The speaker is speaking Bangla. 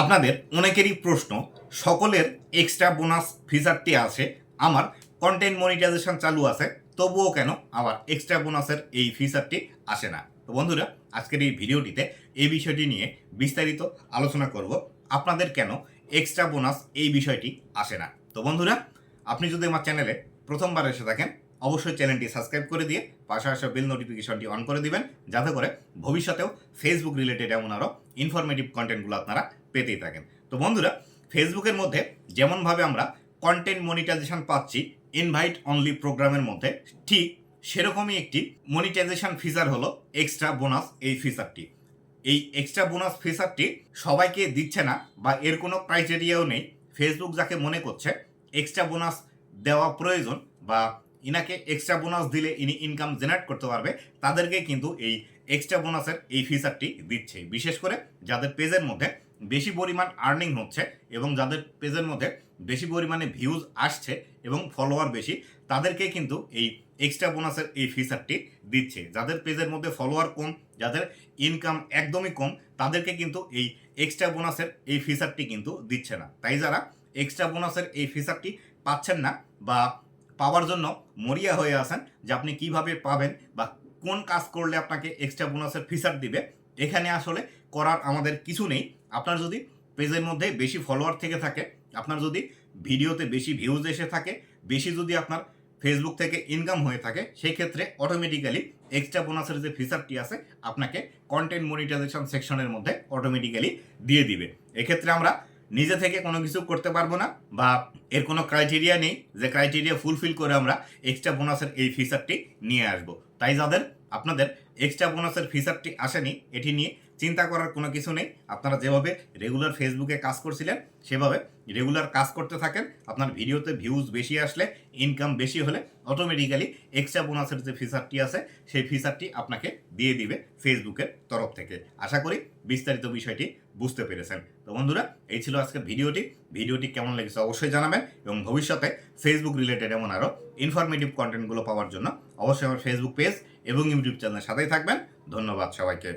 আপনাদের অনেকেরই প্রশ্ন, সকলের এক্সট্রা বোনাস ফিচারটি আছে, আমার কন্টেন্ট মনিটাইজেশন চালু আছে, তবুও কেন আমার এক্সট্রা বোনাসের এই ফিচারটি আসে না? তো বন্ধুরা, আজকের এই ভিডিওটিতে এই বিষয়টি নিয়ে বিস্তারিত আলোচনা করব, আপনাদের কেন এক্সট্রা বোনাস এই বিষয়টি আসে না? তো বন্ধুরা, আপনি যদি আমার চ্যানেলে প্রথমবার এসে থাকেন অবশ্যই চ্যানেলটি সাবস্ক্রাইব করে দিয়ে পাশে আসা বেল নোটিফিকেশনটি অন করে দিবেন, যাতে করে ভবিষ্যতেও ফেসবুক রিলেটেড এমন আরও ইনফরমেটিভ কন্টেন্টগুলো আপনারা পেতেই থাকেন। তো বন্ধুরা ফেসবুকের মধ্যে যেমনভাবে আমরা কন্টেন্ট মনিটাইজেশন পাচ্ছি ইনভাইট অনলি প্রোগ্রামের মধ্যে, ঠিক সেরকমই একটি মনিটাইজেশন ফিচার হলো এক্সট্রা বোনাস এই ফিচারটি এই এক্সট্রা বোনাস ফিচারটি সবাইকে দিচ্ছে না বা এর কোনো ক্রাইটেরিয়াও নেই। ফেসবুক যাকে মনে করছে এক্সট্রা বোনাস দেওয়া প্রয়োজন বা ইনাকে এক্সট্রা বোনাস দিলে ইনি ইনকাম জেনারেট করতে পারবে, তাদেরকে কিন্তু এই এক্সট্রা বোনাসের এই ফিচারটি দিচ্ছে। বিশেষ করে যাদের পেজের মধ্যে বেশি পরিমাণ আর্নিং হচ্ছে এবং যাদের পেজের মধ্যে বেশি পরিমাণে ভিউজ আসছে এবং ফলোয়ার বেশি, তাদেরকে কিন্তু এই এক্সট্রা বোনাসের এই ফিচারটি দিচ্ছে। যাদের পেজের মধ্যে ফলোয়ার কম, যাদের ইনকাম একদমই কম, তাদেরকে কিন্তু এই এক্সট্রা বোনাসের এই ফিচারটি কিন্তু দিচ্ছে না। তাই যারা এক্সট্রা বোনাসের এই ফিচারটি পাচ্ছেন না বা পাওয়ার জন্য মরিয়া হয়ে আসেন যে আপনি কীভাবে পাবেন বা কোন কাজ করলে আপনাকে এক্সট্রা বোনাসের ফিচার দিবে, এখানে আসলে করার আমাদের কিছু নেই। আপনার যদি পেজের মধ্যে বেশি ফলোয়ার থেকে থাকে, আপনার যদি ভিডিওতে বেশি ভিউজ এসে থাকে, বেশি যদি আপনার ফেসবুক থেকে ইনকাম হয়ে থাকে সেই ক্ষেত্রে অটোমেটিক্যালি এক্সট্রা বোনাসের যে ফিচারটি আছে, আপনাকে কন্টেন্ট মনিটাইজেশন সেকশনের মধ্যে অটোমেটিক্যালি দিয়ে দিবে। এক্ষেত্রে আমরা নিজে থেকে কোনো কিছু করতে পারব না বা এর কোনো ক্রাইটেরিয়া নেই। যে ক্রাইটেরিয়া ফুলফিল করে আমরা এক্সট্রা বোনাসের এই ফিচারটি নিয়ে আসব। তাই যাদের, আপনাদের এক্সট্রা বোনাসের ফিচারটি আসেনি, এটি নিয়ে চিন্তা করার কোনো কিছু নেই। আপনারা যেভাবে রেগুলার ফেসবুকে কাজ করছিলেন, সেভাবে রেগুলার কাজ করতে থাকেন। আপনার ভিডিওতে ভিউজ বেশি আসলে ইনকাম বেশি হলে অটোমেটিক্যালি এক্সট্রা বোনাসের যে ফিচারটি আছে, সেই ফিচারটি আপনাকে দিয়ে দিবে ফেসবুকের তরফ থেকে। আশা করি বিস্তারিত বিষয়টি বুঝতে পেরেছেন। তো বন্ধুরা, এই ছিল আজকের ভিডিওটি। ভিডিওটি কেমন লেগেছে অবশ্যই জানাবেন এবং ভবিষ্যতে ফেসবুক রিলেটেড এমন আরও ইনফরমেটিভ কন্টেন্টগুলো পাওয়ার জন্য অবশ্যই আমার ফেসবুক পেজ এবং ইউটিউব চ্যানেলের সাথেই থাকবেন। ধন্যবাদ সবাইকে।